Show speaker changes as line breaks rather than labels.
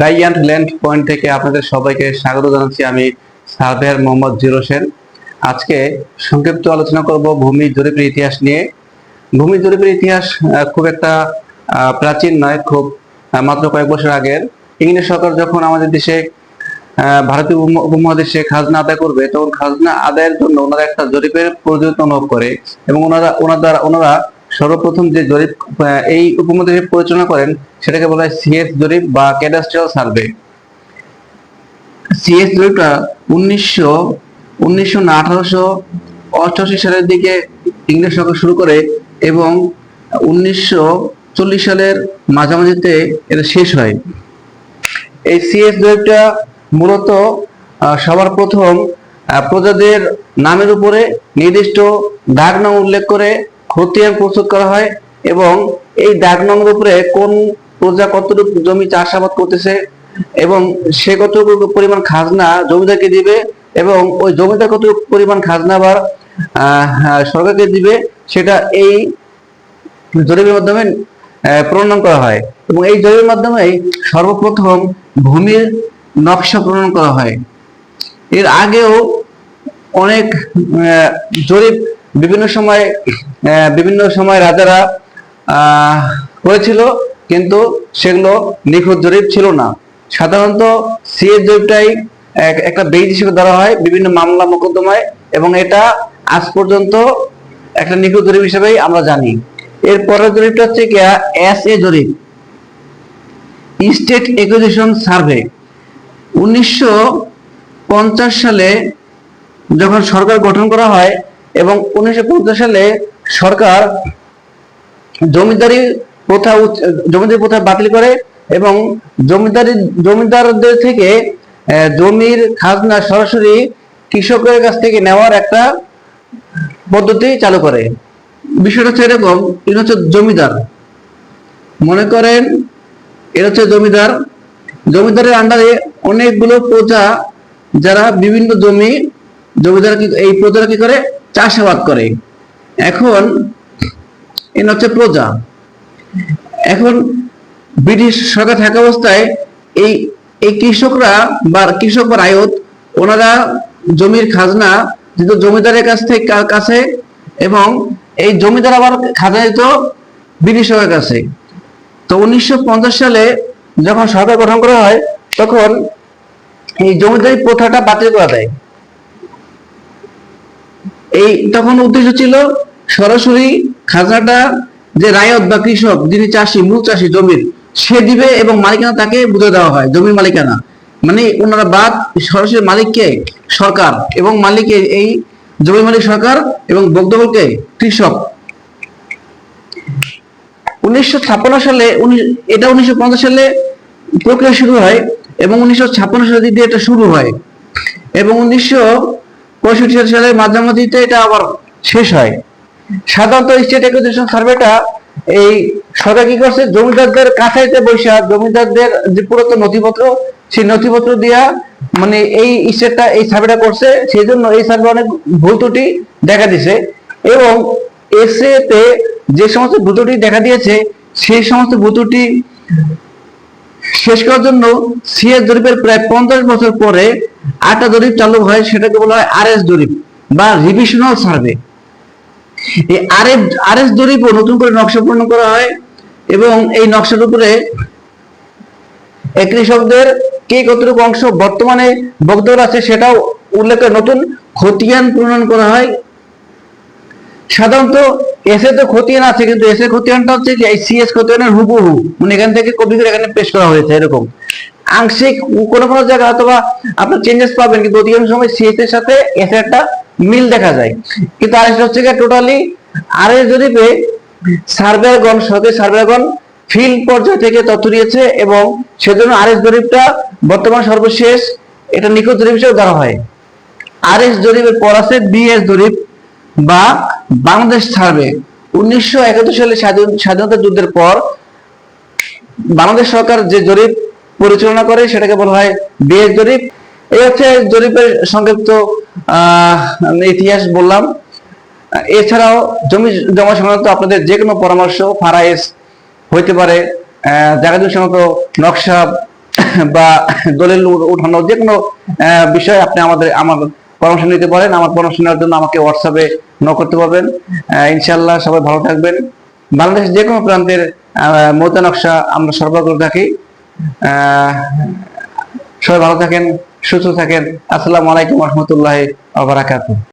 রাইয়ান্ট land point থেকে আপনাদের সবাইকে স্বাগত জানাচ্ছি আমি সার্ভেয়ার মোহাম্মদ জিরো সেন। আজকে সংক্ষিপ্ত আলোচনা করব ভূমি জরিপের ইতিহাস নিয়ে। ভূমি জরিপের ইতিহাস খুব একটা প্রাচীন নয়, খুব মাত্র কয়েক বছর আগের। ইংরেজ সরকার যখন আমাদের দেশে ভারতীয় উপম- উপমহাদেশে খাজনা আদায় করবে, তখন খাজনা আদায়ের জন্য ওনারা একটা জরিপের প্রয়োজনীয়তা অনুভব করে এবং ওনারা ওনারা ওনারা সর্বপ্রথম যে জরিপ এই উপমহাদেশে পরিচালনা করেন, সেটাকে বলা হয় সিএস জরিপ বা ক্যাডাস্ট্রাল সার্ভে। সিএস জরিপটা উনিশশো উনিশশো না আঠারোশো অষ্টআশি সালের দিকে ইংরেজ সরকার শুরু করে এবং উনিশশো চল্লিশ সালের মাঝামাঝিতে এটা শেষ হয়। এই সিএস জরিপটা মূলত সবার প্রথম প্রজাদের নামের উপরে নির্দিষ্ট দাগ নাম উল্লেখ করে খতিয়ান প্রস্তুত করা হয় এবং এই দাগ নামের উপরে কোন প্রজা কতটুকু জমি চাষাবাদ করতেছে এবং সে কতটুকু পরিমাণ খাজনা জমিদারকে দিবে এবং ওই জমিদার কতটুকু পরিমাণ খাজনা আহ, সরকারকে দিবে সেটা এই জরিপের মাধ্যমে প্রণয়ন করা হয় এবং এই জরিপের মাধ্যমে সর্বপ্রথম ভূমির নকশা প্রণয়ন করা হয়। এর আগেও অনেক জরিপ বিভিন্ন সময় বিভিন্ন সময় রাজারা আহ, করেছিল কিন্তু সেগুলো নিখুঁত জরিপ ছিল না। সাধারণত সিএস জরিপটাই এক- একটা বেজ হিসেবে ধরা হয় বিভিন্ন মামলা মোকদ্দমায় এবং এটা আজ পর্যন্ত একটা নিখুঁত জরিপ হিসেবেই আমরা জানি। এর পরের জরিপটা হচ্ছে কি এস এ জরিপ। State acquisition survey. উনিশশো পঞ্চাশ সালে যখন সরকার গঠন করা হয় এবং উনিশশো পঞ্চাশ সালে সরকার জমিদারি প্রথা জমিদারি প্রথা বাতিল করে এবং জমিদারি জমিদারদের থেকে জমির খাজনা সরাসরি কৃষকের কাছ থেকে নেওয়ার একটা পদ্ধতি চালু করে। বিষয়টা হচ্ছে এরকম এটা হচ্ছে জমিদার। মনে করেন এটা হচ্ছে জমিদার। জমিদারের আন্ডারে অনেকগুলো প্রজা, যারা বিভিন্ন জমি, জমিদার কি এই প্রজারা কি করে? চাষাবাদ করে। এখন এটা হচ্ছে প্রজা। এখন ব্রিটিশ সরকার থাকা অবস্থায় এই এই কৃষকরা বা কৃষক বা রায়ত, ওনারা জমির খাজনা দিত জমিদারের কাছ থেকে কাছে এবং এই জমিদার আবার খাজনা দিত ব্রিটিশ সরকারের কাছে। তো উনিশশো পঞ্চাশ সালে যখন সরকার গঠন করা হয়, তখন এই জমিদারি প্রথাটা বাতিল করা দেয়। এই তখন উদ্দেশ্য ছিল সরাসরি খাজনাটা যে রায়ত বা কৃষক যিনি চাষি, মূল চাষি জমির, সে দিবে এবং মালিকানা তাকে বুঝে দেওয়া হয়, জমির মালিকানা। মানে ওনারা বাদ সরাসরি মালিককে সরকার এবং মালিকে এই জমির মালিক সরকার এবং বগ্ধবলকে কৃষক। উনিশশো ছাপ্পান্ন সালে এটা উনিশশো পঞ্চাশ সালে প্রক্রিয়া শুরু হয় এবং উনিশশো ছাপ্পান্ন সালে দিয়ে এটা শুরু হয়। এবং উনিশশো পঁয়ষট্টি সালের মাঝামাঝিতে এটা আবার শেষ হয়। সাধারণত স্টেট একুইজিশন সার্ভেটা এই সরকার কি করছে? জমিদারদের কাছাইতে বৈশা জমিদারদের যে পুরাতন নথিপত্র, সেই নথিপত্র দিয়া মানে এই স্টেটটা এই সার্ভেটা করছে, সেই জন্য এই সার্ভে অনেক ভুল ত্রুটি দেখা দিছে এবং এসএতে যে সমস্ত ভুল ত্রুটি দেখা দিয়েছে, সেই সমস্ত ভুল ত্রুটি শেষ করার জন্য সিএস জরিপের প্রায় পঞ্চাশ বছর পরে আটটা জরিপ চালু হয়, সেটাকে বলা হয় আরএস জরিপ বা রিভিশনাল সার্ভে এই আরএফ আরএস জরিপও নতুন করে নকশা পূর্ণ করা হয় এবং এই নকশার উপরে কৃষকদের কে কতটুকু অংশ বর্তমানে বক্তব্য আছে সেটাও উল্লেখ করে নতুন খতিয়ান প্রণয়ন করা হয়। সাধারণত এসে তো খতিয়ান আছে, কিন্তু এসে খতিয়ানটা হচ্ছে কি এই সিএস খতিয়ানের হুবহু মানে এখান থেকে কপি করে এখানে পেশ করা হয়েছে, এরকম। আংশিক কোনো কোনো জায়গায় অথবা আপনার চেঞ্জেস পাবেন, কিন্তু অধিকাংশ সময় সিএস এর সাথে এস এর একটা মিল দেখা যায়। কিন্তু আর হচ্ছে টোটালি আর এর জরিপে সার্ভেগণ সরকারি সার্ভেগণ ফিল্ড পর্যায় থেকে তথ্য দিয়েছে এবং সেজন্য আর এস জরিপটা বর্তমান সর্বশেষ এটা নিখুঁত জরিপ হিসেবে ধরা হয়। আর এস জরিপের পর আছে বিএস জরিপ বা বাংলাদেশ সার্ভে। উনিশশো একাত্তর সালে স্বাধীন- স্বাধীনতা যুদ্ধের পর বাংলাদেশ সরকার যে জরিপ পরিচালনা করে, সেটাকে বলা হয় বিএস জরিপ। এই হচ্ছে জরিপের সংক্ষিপ্ত ইতিহাস বললাম। এছাড়াও জমি জমা সংক্রান্ত আপনাদের যে কোনো পরামর্শ, ফারাইস হইতে পারে জায়গা জমি সংক্রান্ত নকশা বা দলিল উঠানো যে কোনো বিষয়ে আপনি আমাদের, আমার পরামর্শ নিতে পারেন। আমার পরামর্শ নেওয়ার জন্য আমাকে হোয়াটসঅ্যাপে ন করতে পারবেন। ইনশাল্লাহ সবাই ভালো থাকবেন। বাংলাদেশের যে কোনো প্রান্তের মৌতা নকশা আমরা সরবরাহ করে থাকি। সবাই ভালো থাকেন সুস্থ থাকেন। আসসালামু আলাইকুম রহমতুল্লাহ বারাকাতুহ।